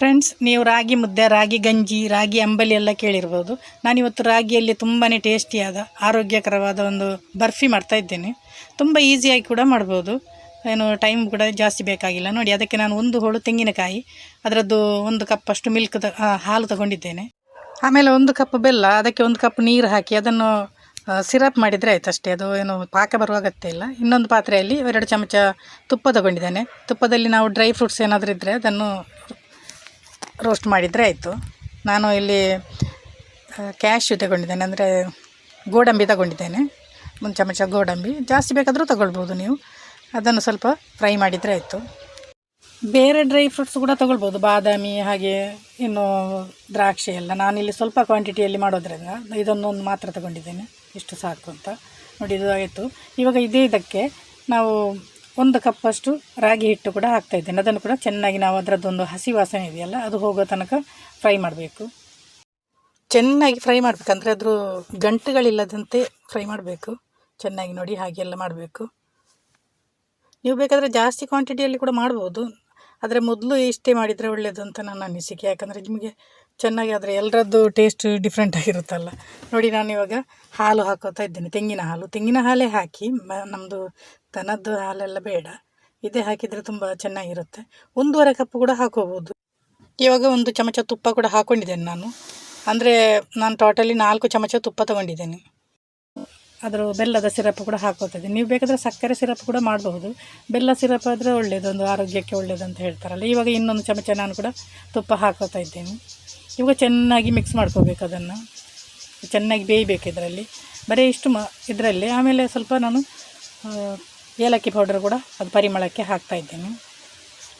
Friends ನೀವು ರಾಗಿ ಮುದ್ದೆ, ರಾಗಿ ಗಂಜಿ, ರಾಗಿ ಅಂಬಲಿ ಎಲ್ಲ ಕೇಳಿರ್ಬೋದು. ನಾನಿವತ್ತು ರಾಗಿಯಲ್ಲಿ ತುಂಬಾ ಟೇಸ್ಟಿಯಾದ, ಆರೋಗ್ಯಕರವಾದ ಒಂದು ಬರ್ಫಿ ಮಾಡ್ತಾ ಇದ್ದೇನೆ. ತುಂಬ ಈಸಿಯಾಗಿ ಕೂಡ ಮಾಡ್ಬೋದು. ಏನು ಟೈಮ್ ಕೂಡ ಜಾಸ್ತಿ ಬೇಕಾಗಿಲ್ಲ. ನೋಡಿ, ಅದಕ್ಕೆ ನಾನು ಒಂದು ಹೋಳು ತೆಂಗಿನಕಾಯಿ, ಅದರದ್ದು ಒಂದು ಕಪ್ಪಷ್ಟು ಮಿಲ್ಕ್ ತ ಹಾಲು ತಗೊಂಡಿದ್ದೇನೆ. ಆಮೇಲೆ ಒಂದು ಕಪ್ ಬೆಲ್ಲ, ಅದಕ್ಕೆ ಒಂದು ಕಪ್ ನೀರು ಹಾಕಿ ಅದನ್ನು ಸಿರಪ್ ಮಾಡಿದರೆ ಆಯ್ತು ಅಷ್ಟೇ. ಅದು ಏನು ಪಾಕ ಬರುವ ಅಗತ್ಯ ಇಲ್ಲ. ಇನ್ನೊಂದು ಪಾತ್ರೆಯಲ್ಲಿ ಎರಡು ಚಮಚ ತುಪ್ಪ ತಗೊಂಡಿದ್ದೇನೆ. ತುಪ್ಪದಲ್ಲಿ ನಾವು ಡ್ರೈ ಫ್ರೂಟ್ಸ್ ಏನಾದರೂ ಇದ್ದರೆ ಅದನ್ನು ರೋಸ್ಟ್ ಮಾಡಿದರೆ ಆಯಿತು. ನಾನು ಇಲ್ಲಿ ಕ್ಯಾಶ್ಯು ತಗೊಂಡಿದ್ದೇನೆ, ಅಂದರೆ ಗೋಡಂಬಿ ತಗೊಂಡಿದ್ದೇನೆ. ಒಂದು ಚಮಚ ಗೋಡಂಬಿ. ಜಾಸ್ತಿ ಬೇಕಾದರೂ ತಗೊಳ್ಬೋದು ನೀವು. ಅದನ್ನು ಸ್ವಲ್ಪ ಫ್ರೈ ಮಾಡಿದರೆ ಆಯಿತು. ಬೇರೆ ಡ್ರೈ ಫ್ರೂಟ್ಸ್ ಕೂಡ ತಗೊಳ್ಬೋದು. ಬಾದಾಮಿ, ಹಾಗೆ ಇನ್ನು ದ್ರಾಕ್ಷಿ ಎಲ್ಲ. ಇಲ್ಲಿ ಸ್ವಲ್ಪ ಕ್ವಾಂಟಿಟಿಯಲ್ಲಿ ಮಾಡೋದ್ರಿಂದ ಇದನ್ನೊಂದು ಮಾತ್ರ ತಗೊಂಡಿದ್ದೇನೆ. ಇಷ್ಟು ಸಾಕು ಅಂತ. ನೋಡಿ, ಇದು ಆಯಿತು. ಇವಾಗ ಇದೇ ಇದಕ್ಕೆ ನಾವು ಒಂದು ಕಪ್ಪಷ್ಟು ರಾಗಿ ಹಿಟ್ಟು ಕೂಡ ಹಾಕ್ತಾ ಇದ್ದೇನೆ. ಅದನ್ನು ಕೂಡ ಚೆನ್ನಾಗಿ ನಾವು ಅದರದ್ದೊಂದು ಹಸಿ ವಾಸನೆ ಇದೆಯಲ್ಲ, ಅದು ಹೋಗೋ ತನಕ ಫ್ರೈ ಮಾಡಬೇಕು. ಚೆನ್ನಾಗಿ ಫ್ರೈ ಮಾಡಬೇಕಂದ್ರೆ ಅದ್ರ ಗಂಟುಗಳಿಲ್ಲದಂತೆ ಫ್ರೈ ಮಾಡಬೇಕು. ಚೆನ್ನಾಗಿ ನೋಡಿ ಹಾಗೆಲ್ಲ ಮಾಡಬೇಕು. ನೀವು ಬೇಕಾದರೆ ಜಾಸ್ತಿ ಕ್ವಾಂಟಿಟಿಯಲ್ಲಿ ಕೂಡ ಮಾಡ್ಬೋದು. ಆದರೆ ಮೊದಲು ಇಷ್ಟೇ ಮಾಡಿದರೆ ಒಳ್ಳೆಯದು ಅಂತ ನನ್ನ ಅನಿಸಿಕೆ. ಯಾಕಂದರೆ ನಿಮಗೆ ಚೆನ್ನಾಗಿ ಆದರೆ ಎಲ್ಲರದ್ದು ಟೇಸ್ಟ್ ಡಿಫ್ರೆಂಟ್ ಆಗಿರುತ್ತಲ್ಲ. ನೋಡಿ ನಾನು ಇವಾಗ ಹಾಲು ಹಾಕೋತಾ ಇದ್ದೇನೆ. ತೆಂಗಿನ ಹಾಲು. ತೆಂಗಿನ ಹಾಲೇ ಹಾಕಿ ನಮ್ಮದು ದನದ್ದು ಹಾಲೆಲ್ಲ ಬೇಡ. ಇದೇ ಹಾಕಿದರೆ ತುಂಬ ಚೆನ್ನಾಗಿರುತ್ತೆ. ಒಂದೂವರೆ ಕಪ್ ಕೂಡ ಹಾಕೋಬೋದು. ಇವಾಗ ಒಂದು ಚಮಚ ತುಪ್ಪ ಕೂಡ ಹಾಕ್ಕೊಂಡಿದ್ದೇನೆ ನಾನು. ಅಂದರೆ ನಾನು ಟೋಟಲಿ ನಾಲ್ಕು ಚಮಚ ತುಪ್ಪ ತಗೊಂಡಿದ್ದೇನೆ. ಅದರ ಬೆಲ್ಲದ ಸಿರಪ್ ಕೂಡ ಹಾಕೋತದೆ ನೀವು ಬೇಕಾದರೆ ಸಕ್ಕರೆ ಸಿರಪ್ ಕೂಡ ಮಾಡಬಹುದು. ಬೆಲ್ಲ ಸಿರಪ್ ಆದರೆ ಒಳ್ಳೆಯದು ಒಂದು ಆರೋಗ್ಯಕ್ಕೆ ಒಳ್ಳೆಯದು ಅಂತ ಹೇಳ್ತಾರಲ್ಲ. ಇವಾಗ ಇನ್ನೊಂದು ಚಮಚ ನಾನು ಕೂಡ ತುಪ್ಪ ಹಾಕೋತಾ ಇದ್ದೇನೆ. ಇವಾಗ ಚೆನ್ನಾಗಿ ಮಿಕ್ಸ್ ಮಾಡ್ಕೋಬೇಕು ಅದನ್ನು. ಚೆನ್ನಾಗಿ ಬೇಯಬೇಕು ಇದರಲ್ಲಿ. ಬರೀ ಇಷ್ಟು ಮ ಇದರಲ್ಲಿ. ಆಮೇಲೆ ಸ್ವಲ್ಪ ನಾನು ಏಲಕ್ಕಿ ಪೌಡರ್ ಕೂಡ ಅದು ಪರಿಮಳಕ್ಕೆ ಹಾಕ್ತಾಯಿದ್ದೇನೆ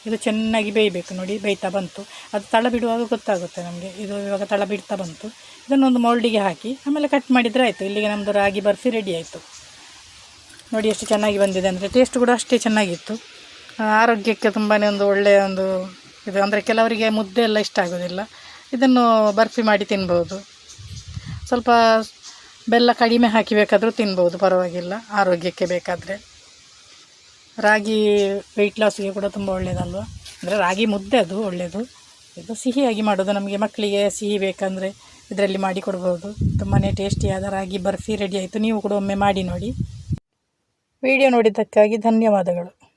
ಇದು ಚೆನ್ನಾಗಿ ಬೇಯಬೇಕು ನೋಡಿ, ಬೇಯ್ತಾ ಬಂತು. ಅದು ತಳ ಬಿಡುವಾಗ ಗೊತ್ತಾಗುತ್ತೆ ನಮಗೆ. ಇದು ಇವಾಗ ತಳ ಬಿಡ್ತಾ ಬಂತು. ಇದನ್ನೊಂದು ಮೌಲ್ಡಿಗೆ ಹಾಕಿ, ಆಮೇಲೆ ಕಟ್ ಮಾಡಿದರೆ ಆಯಿತು. ಇಲ್ಲಿಗೆ ನಮ್ಮದು ರಾಗಿ ಬರ್ಫಿ ರೆಡಿ ಆಯಿತು. ನೋಡಿ ಎಷ್ಟು ಚೆನ್ನಾಗಿ ಬಂದಿದೆ ಅಂದರೆ ಟೇಸ್ಟ್ ಕೂಡ ಅಷ್ಟೇ ಚೆನ್ನಾಗಿತ್ತು. ಆರೋಗ್ಯಕ್ಕೆ ತುಂಬಾ ಒಂದು ಒಳ್ಳೆಯ ಒಂದು ಇದು. ಅಂದರೆ ಕೆಲವರಿಗೆ ಮುದ್ದೆ ಎಲ್ಲ ಇಷ್ಟ ಆಗೋದಿಲ್ಲ. ಇದನ್ನು ಬರ್ಫಿ ಮಾಡಿ ತಿನ್ಬೋದು. ಸ್ವಲ್ಪ ಬೆಲ್ಲ ಕಡಿಮೆ ಹಾಕಿ ಬೇಕಾದರೂ ತಿನ್ಬೋದು, ಪರವಾಗಿಲ್ಲ. ಆರೋಗ್ಯಕ್ಕೆ ಬೇಕಾದರೆ. ರಾಗಿ ವೆಯ್ಟ್ ಲಾಸ್ಗೆ ಕೂಡ ತುಂಬ ಒಳ್ಳೆಯದಲ್ವ ಅಂದರೆ ರಾಗಿ ಮುದ್ದೆ ಅದು ಒಳ್ಳೆಯದು ಇದು ಸಿಹಿಯಾಗಿ ಮಾಡೋದು ನಮಗೆ ಮಕ್ಕಳಿಗೆ ಸಿಹಿ ಬೇಕಂದರೆ ಇದರಲ್ಲಿ ಮಾಡಿ ಕೊಡ್ಬೋದು. ತುಂಬಾ ಟೇಸ್ಟಿಯಾದ ರಾಗಿ ಬರ್ಫಿ ರೆಡಿ ಆಯಿತು. ನೀವು ಕೂಡ ಒಮ್ಮೆ ಮಾಡಿ ನೋಡಿ. ವಿಡಿಯೋ ನೋಡಿದ್ದಕ್ಕಾಗಿ ಧನ್ಯವಾದಗಳು.